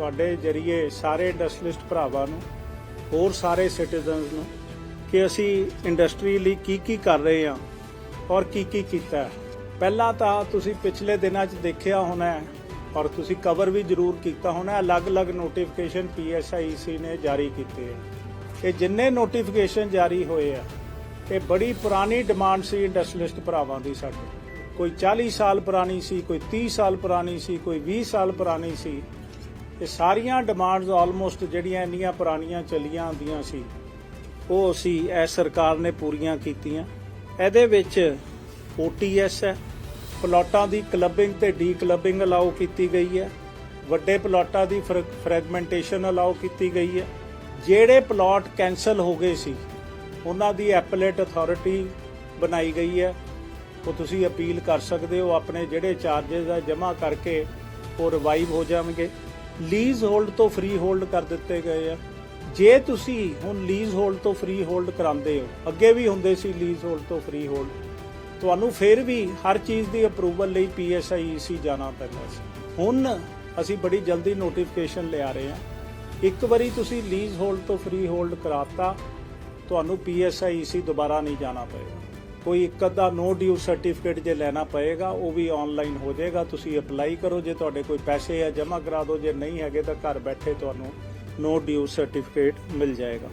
ਤੁਹਾਡੇ ਜਰੀਏ ਸਾਰੇ ਇੰਡਸਟਰੀਲਿਸਟ ਭਰਾਵਾਂ ਨੂੰ, ਹੋਰ ਸਾਰੇ ਸਿਟੀਜ਼ਨਸ ਨੂੰ, ਕਿ ਅਸੀਂ ਇੰਡਸਟਰੀ ਲਈ ਕੀ ਕੀ ਕਰ ਰਹੇ ਹਾਂ ਔਰ ਕੀ ਕੀ ਕੀਤਾ ਹੈ। ਪਹਿਲਾਂ ਤਾਂ ਤੁਸੀਂ ਪਿਛਲੇ ਦਿਨਾਂ 'ਚ ਦੇਖਿਆ ਹੋਣਾ ਔਰ ਤੁਸੀਂ ਕਵਰ ਵੀ ਜ਼ਰੂਰ ਕੀਤਾ ਹੋਣਾ ਅਲੱਗ-ਅਲੱਗ ਨੋਟੀਫਿਕੇਸ਼ਨ ਪੀਐਸਆਈਸੀ ਨੇ ਜਾਰੀ ਕੀਤੇ ਹੈ ਇਹ ਜਿੰਨੇ ਨੋਟੀਫਿਕੇਸ਼ਨ ਜਾਰੀ ਹੋਏ ਆ, ਇਹ ਬੜੀ ਪੁਰਾਣੀ ਡਿਮਾਂਡ ਸੀ ਇੰਡਸਟਰੀਲਿਸਟ ਭਰਾਵਾਂ ਦੀ ਸਾਡੀ ਕੋਈ 40 ਸਾਲ ਪੁਰਾਣੀ ਸੀ, ਕੋਈ 30 ਸਾਲ ਪੁਰਾਣੀ ਸੀ, ਕੋਈ 20 ਸਾਲ ਪੁਰਾਣੀ ਸੀ ਇਹ ਸਾਰੀਆਂ ਡਿਮਾਂਡਸ ਆਲਮੋਸਟ ਜਿਹੜੀਆਂ ਇੰਨੀਆਂ ਪੁਰਾਣੀਆਂ ਚੱਲੀਆਂ ਆਉਂਦੀਆਂ ਸੀ, ਉਹ ਅਸੀਂ ਇਹ ਸਰਕਾਰ ਨੇ ਪੂਰੀਆਂ ਕੀਤੀਆਂ। ਇਹਦੇ ਵਿੱਚ OTS ਹੈ, ਪਲਾਟਾਂ ਦੀ ਕਲੱਬਿੰਗ ਤੇ ਡੀ ਕਲੱਬਿੰਗ ਅਲਾਉ ਕੀਤੀ ਗਈ ਹੈ, ਵੱਡੇ ਪਲਾਟਾਂ ਦੀ ਫਰੈਗਮੈਂਟੇਸ਼ਨ ਅਲਾਉ ਕੀਤੀ ਗਈ ਹੈ। ਜਿਹੜੇ ਪਲਾਟ ਕੈਨਸਲ ਹੋ ਗਏ ਸੀ, ਉਹਨਾਂ ਦੀ ਐਪਲੇਟ ਅਥਾਰਟੀ ਬਣਾਈ ਗਈ ਹੈ। ਉਹ ਤੁਸੀਂ ਅਪੀਲ ਕਰ ਸਕਦੇ ਹੋ, ਆਪਣੇ ਜਿਹੜੇ ਚਾਰजेस ਆ ਜਮ੍ਹਾਂ ਕਰਕੇ ਉਹ ਰਿਵਾਈਵ ਹੋ ਜਾਣਗੇ। ਲੀਜ਼ ਹੋਲਡ ਤੋਂ ਫ੍ਰੀ ਹੋਲਡ ਕਰ ਦਿੱਤੇ ਗਏ ਆ। ਜੇ ਤੁਸੀਂ ਹੁਣ ਲੀਜ਼ ਹੋਲਡ ਤੋਂ ਫ੍ਰੀ ਹੋਲਡ ਕਰਾਉਂਦੇ ਹੋ, ਅੱਗੇ ਵੀ ਹੁੰਦੇ ਸੀ ਲੀਜ਼ ਹੋਲਡ ਤੋਂ ਫ੍ਰੀ ਹੋਲਡ ਤੁਹਾਨੂੰ ਫਿਰ ਵੀ ਹਰ ਚੀਜ਼ ਦੀ ਅਪਰੂਵਲ ਲਈ ਪੀਐਸਆਈਸੀ ਜਾਣਾ ਪੈਂਦਾ ਸੀ। ਹੁਣ ਅਸੀਂ ਬੜੀ ਜਲਦੀ ਨੋਟੀਫਿਕੇਸ਼ਨ ਲਿਆ ਰਹੇ ਹਾਂ। ਇੱਕ ਵਾਰੀ ਤੁਸੀਂ ਲੀਜ਼ ਹੋਲਡ ਤੋਂ ਫ੍ਰੀ ਹੋਲਡ ਕਰਾਤਾ, ਤੁਹਾਨੂੰ ਪੀਐਸਆਈਸੀ ਦੁਬਾਰਾ ਨਹੀਂ ਜਾਣਾ ਪਏਗਾ। ਕੋਈ ਇੱਕ ਅੱਧਾ ਨੋ ਡਿਊ ਸਰਟੀਫਿਕੇਟ ਜੇ ਲੈਣਾ ਪਏਗਾ, ਉਹ ਵੀ ਆਨਲਾਈਨ ਹੋ ਜਾਏਗਾ। ਤੁਸੀਂ ਅਪਲਾਈ ਕਰੋ, ਜੇ ਤੁਹਾਡੇ ਕੋਈ ਪੈਸੇ ਆ ਜਮ੍ਹਾਂ ਕਰਾ ਦਿਓ, ਜੇ ਨਹੀਂ ਹੈਗੇ ਤਾਂ ਘਰ ਬੈਠੇ ਤੁਹਾਨੂੰ ਨੋ ਡਿਊ ਸਰਟੀਫਿਕੇਟ ਮਿਲ ਜਾਏਗਾ।